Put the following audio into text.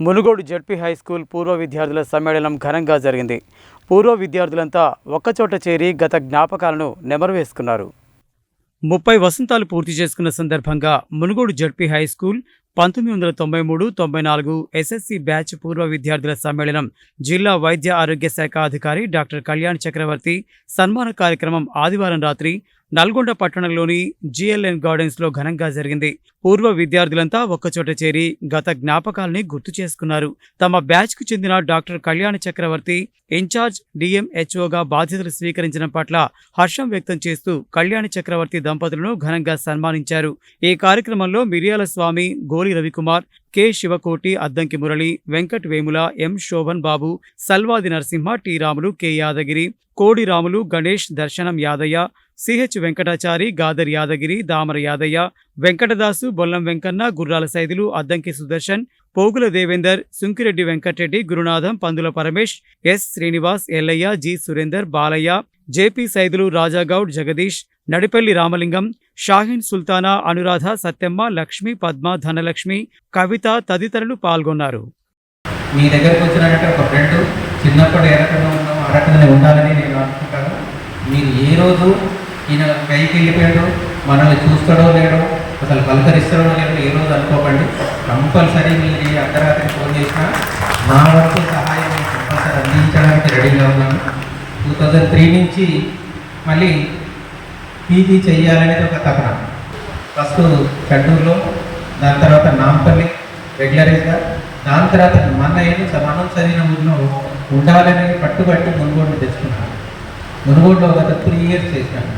Munugode ZP high school పూర్వ విద్యార్థుల సమ్మేళనం ఘనంగా జరిగింది. పూర్వ విద్యార్థులంతా ఒక్కచోట చేరి గత జ్ఞాపకాలను నెమరువేసుకున్నారు. ముప్పై వసంతాలు పూర్తి చేసుకున్న సందర్భంగా మునుగోడు జడ్పీ హై స్కూల్ పంతొమ్మిది వందల తొంభై మూడు తొంభై నాలుగు ఎస్ఎస్సి బ్యాచ్ పూర్వ విద్యార్థుల సమ్మేళనం జిల్లా వైద్య ఆరోగ్య శాఖ అధికారి డాక్టర్ కళ్యాణ్ చక్రవర్తి సన్మాన కార్యక్రమం ఆదివారం రాత్రి నల్గొండ పట్టణంలోని జిఎల్ఎన్ గార్డెన్స్లో ఘనంగా జరిగింది. పూర్వ విద్యార్థులంతా ఒక్కచోట చేరి గత జ్ఞాపకాల్ని గుర్తు చేసుకున్నారు. తమ బ్యాచ్కు చెందిన డాక్టర్ కళ్యాణ చక్రవర్తి ఇన్ఛార్జ్ డిఎంహెచ్ఓగా బాధ్యతలు స్వీకరించడం పట్ల హర్షం వ్యక్తం చేస్తూ కళ్యాణ చక్రవర్తి దంపతులను ఘనంగా సన్మానించారు. ఈ కార్యక్రమంలో మిరియాల స్వామి Goli Ravikumar K. Shivakoti Addanki Murali Venkat Vemula M. Shoban Babu Salvadi Narasimha T. Ramulu K. Yadagiri Kodi Ramulu Ganesh Darshanam Yadaiah CH Venkatachari Gadar Yadagiri Damara Yadaiah Venkatadasu Bollam Venkanna Gurrala Saidulu Addanki Sudarshan పోగుల Devender Sunkireddy Venkatreddy Gurunatham Pandula Paramesh S. Srinivas Yellaiah G. Surender Balaiah JP Saidulu Rajagoud Jagadish Nadipalli Ramalingam Shaheen Sultana Anuradha Satyamma Lakshmi Padma Dhanalakshmi Kavitha తదితరులు పాల్గొన్నారు. మీ దగ్గరకు వచ్చినట్టు ఒక friend చిన్నప్పుడు ఏ రకంగా ఉన్నామో ఆ రకంగానే ఉండాలని నేను అనుకుంటాను. మీరు ఏ రోజు ఈయన పైకి వెళ్ళిపోయాడో మనల్ని చూస్తాడో లేడో అసలు పలకరిస్తాడో లేడో ఏ రోజు అనుకోకండి. కంపల్సరీ మీరు ఈ అర్ధరాత్రి ఫోన్ చేసినా నా వరకు సహాయం కంపల్సరీ అందించడానికి రెడీగా ఉన్నాను. టూ థౌజండ్ త్రీ నుంచి మళ్ళీ పీజీ చేయాలనేది ఒక తపన. ఫస్ట్ చెన్నూరులో దాని తర్వాత నాంపల్లి రెగ్యులరైజ్గా దాని తర్వాత మన ఏళ్ళు మనం చదివిన ఊళ్ళో ఉండాలని పట్టుబట్టి మునుగోడు తెచ్చుకున్నాను. మునుగోడులో గత త్రీ ఇయర్స్ చేశాను.